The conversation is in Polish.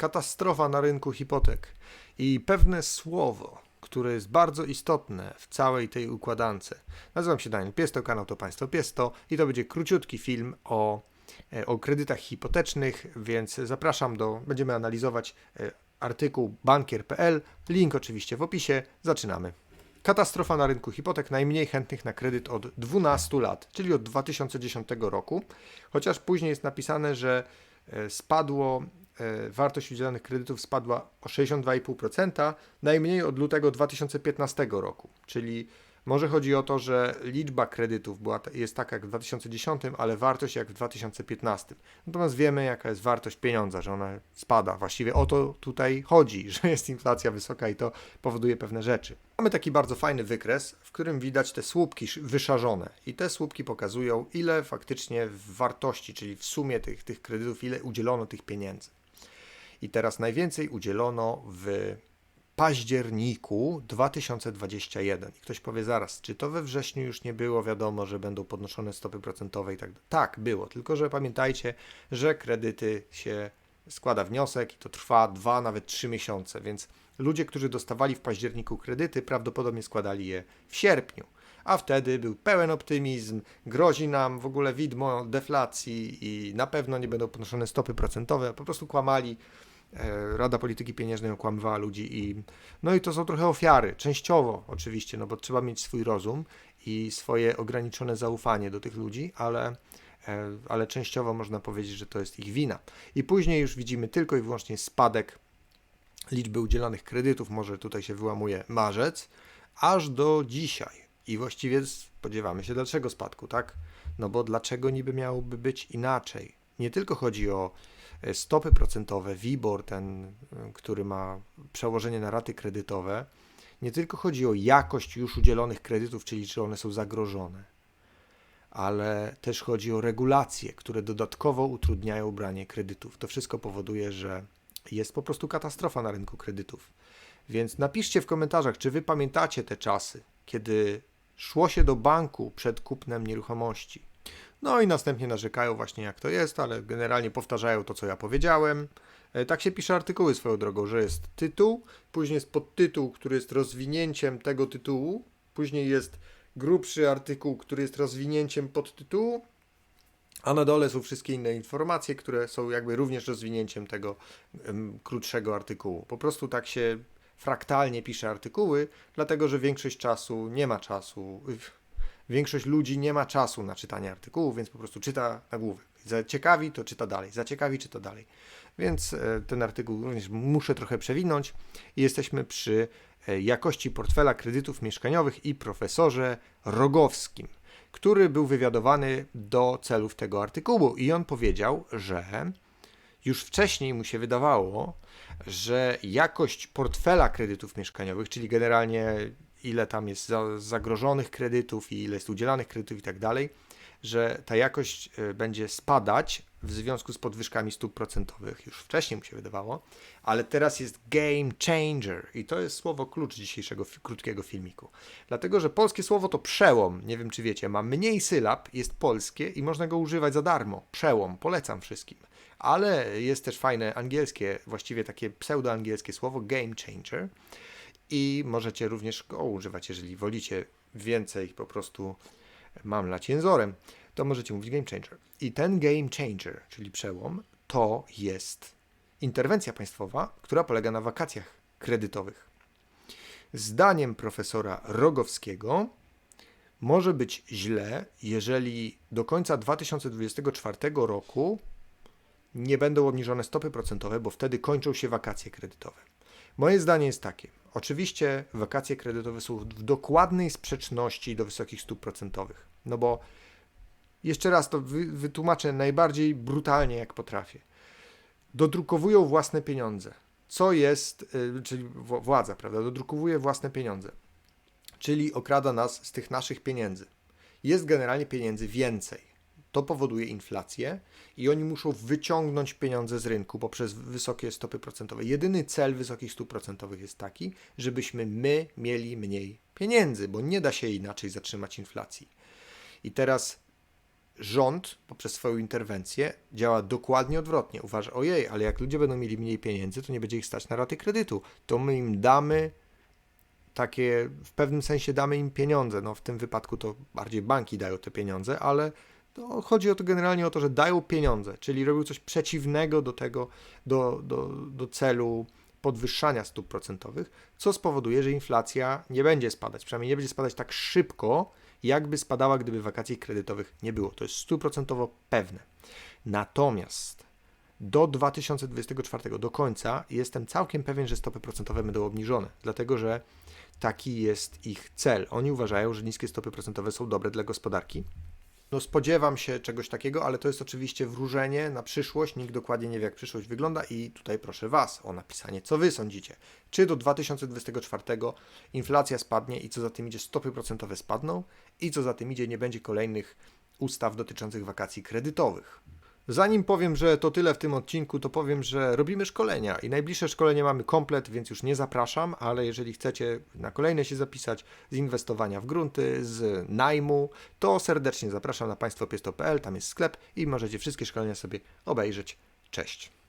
katastrofa na rynku hipotek i pewne słowo, które jest bardzo istotne w całej tej układance. Nazywam się Daniel Piesto, kanał to Państwo Piesto i to będzie króciutki film o, e, o kredytach hipotecznych, więc zapraszam do, będziemy analizować e, artykuł bankier.pl, link oczywiście w opisie, zaczynamy. Katastrofa na rynku hipotek, najmniej chętnych na kredyt od 12 lat, czyli od 2010 roku, chociaż później jest napisane, że e, spadło, wartość udzielonych kredytów spadła o 62,5%, najmniej od lutego 2015 roku, czyli może chodzi o to, że liczba kredytów była, jest taka jak w 2010, ale wartość jak w 2015. Natomiast wiemy, jaka jest wartość pieniądza, że ona spada. Właściwie o to tutaj chodzi, że jest inflacja wysoka i to powoduje pewne rzeczy. Mamy taki bardzo fajny wykres, w którym widać te słupki wyszarzone. I te słupki pokazują, ile faktycznie w wartości, czyli w sumie tych, tych kredytów, ile udzielono tych pieniędzy. I teraz najwięcej udzielono w październiku 2021. I ktoś powie zaraz, czy to we wrześniu już nie było wiadomo, że będą podnoszone stopy procentowe i tak dalej? Tak, było, tylko że pamiętajcie, że kredyty się składa wniosek i to trwa dwa, nawet trzy miesiące, więc ludzie, którzy dostawali w październiku kredyty, prawdopodobnie składali je w sierpniu. A wtedy był pełen optymizm, grozi nam w ogóle widmo deflacji i na pewno nie będą podnoszone stopy procentowe, po prostu kłamali Rada Polityki Pieniężnej okłamywała ludzi i no i to są trochę ofiary, częściowo oczywiście, no bo trzeba mieć swój rozum i swoje ograniczone zaufanie do tych ludzi, ale, e, ale częściowo można powiedzieć, że to jest ich wina. I później już widzimy tylko i wyłącznie spadek liczby udzielonych kredytów, może tutaj się wyłamuje marzec, aż do dzisiaj. I właściwie spodziewamy się dalszego spadku, tak? No bo dlaczego niby miałoby być inaczej? Nie tylko chodzi o E, stopy procentowe, WIBOR, ten, e, który ma przełożenie na raty kredytowe, nie tylko chodzi o jakość już udzielonych kredytów, czyli czy one są zagrożone, ale też chodzi o regulacje, które dodatkowo utrudniają branie kredytów. To wszystko powoduje, że jest po prostu katastrofa na rynku kredytów. Więc napiszcie w komentarzach, czy wy pamiętacie te czasy, kiedy szło się do banku przed kupnem nieruchomości no i następnie narzekają właśnie jak to jest, ale generalnie powtarzają to, co ja powiedziałem. E, tak się pisze artykuły swoją drogą, że jest tytuł, później jest podtytuł, który jest rozwinięciem tego tytułu, później jest grubszy artykuł, który jest rozwinięciem podtytułu, a na dole są wszystkie inne informacje, które są jakby również rozwinięciem tego um, krótszego artykułu. Po prostu tak się fraktalnie pisze artykuły, dlatego że większość czasu nie ma czasu większość ludzi nie ma czasu na czytanie artykułów, więc po prostu czyta nagłówek. Zaciekawi, to czyta dalej, zaciekawi, czyta dalej. Więc e, ten artykuł również muszę trochę przewinąć. Jesteśmy przy e, jakości portfela kredytów mieszkaniowych i profesorze Rogowskim, który był wywiadowany do celów tego artykułu. I on powiedział, że już wcześniej mu się wydawało, że jakość portfela kredytów mieszkaniowych, czyli generalnie ile tam jest zagrożonych kredytów i ile jest udzielanych kredytów i tak dalej, że ta jakość e, będzie spadać w związku z podwyżkami stóp procentowych. Już wcześniej mu się wydawało, ale teraz jest game changer i to jest słowo klucz dzisiejszego krótkiego filmiku. Dlatego, że polskie słowo to przełom. Nie wiem, czy wiecie, ma mniej sylab, jest polskie i można go używać za darmo. Przełom, polecam wszystkim. Ale jest też fajne angielskie, właściwie takie pseudoangielskie słowo game changer i możecie również go używać, jeżeli wolicie więcej po prostu mamlać jęzorem, to możecie mówić game changer. I ten game changer, czyli przełom, to jest interwencja państwowa, która polega na wakacjach kredytowych. Zdaniem profesora Rogowskiego może być źle, jeżeli do końca 2024 roku nie będą obniżone stopy procentowe, bo wtedy kończą się wakacje kredytowe. Moje zdanie jest takie. Oczywiście wakacje kredytowe są w dokładnej sprzeczności do wysokich stóp procentowych. No bo jeszcze raz to wytłumaczę najbardziej brutalnie, jak potrafię. Dodrukowują własne pieniądze. Co jest, yy, czyli władza, prawda, dodrukowuje własne pieniądze. Czyli okrada nas z tych naszych pieniędzy. Jest generalnie pieniędzy więcej. To powoduje inflację i oni muszą wyciągnąć pieniądze z rynku poprzez wysokie stopy procentowe. Jedyny cel wysokich stóp procentowych jest taki, żebyśmy my mieli mniej pieniędzy, bo nie da się inaczej zatrzymać inflacji. I teraz rząd poprzez swoją interwencję działa dokładnie odwrotnie. Uważa, ojej, ale jak ludzie będą mieli mniej pieniędzy, to nie będzie ich stać na raty kredytu. To my im damy takie, w pewnym sensie damy im pieniądze. No w tym wypadku to bardziej banki dają te pieniądze, ale to chodzi o to generalnie o to, że dają pieniądze, czyli robią coś przeciwnego do tego, do, do, do celu podwyższania stóp procentowych, co spowoduje, że inflacja nie będzie spadać, przynajmniej nie będzie spadać tak szybko, jakby spadała, gdyby wakacji kredytowych nie było. To jest stuprocentowo pewne. Natomiast do 2024, do końca, jestem całkiem pewien, że stopy procentowe będą obniżone, dlatego że taki jest ich cel. Oni uważają, że niskie stopy procentowe są dobre dla gospodarki. No spodziewam się czegoś takiego, ale to jest oczywiście wróżenie na przyszłość. Nikt dokładnie nie wie, jak przyszłość wygląda i tutaj proszę Was o napisanie, co Wy sądzicie. Czy do 2024 inflacja spadnie i co za tym idzie, stopy procentowe spadną i co za tym idzie, nie będzie kolejnych ustaw dotyczących wakacji kredytowych. Zanim powiem, że to tyle w tym odcinku, to powiem, że robimy szkolenia i najbliższe szkolenie mamy komplet, więc już nie zapraszam, ale jeżeli chcecie na kolejne się zapisać z inwestowania w grunty, z najmu, to serdecznie zapraszam na państwopiesto.pl, tam jest sklep i możecie wszystkie szkolenia sobie obejrzeć. Cześć.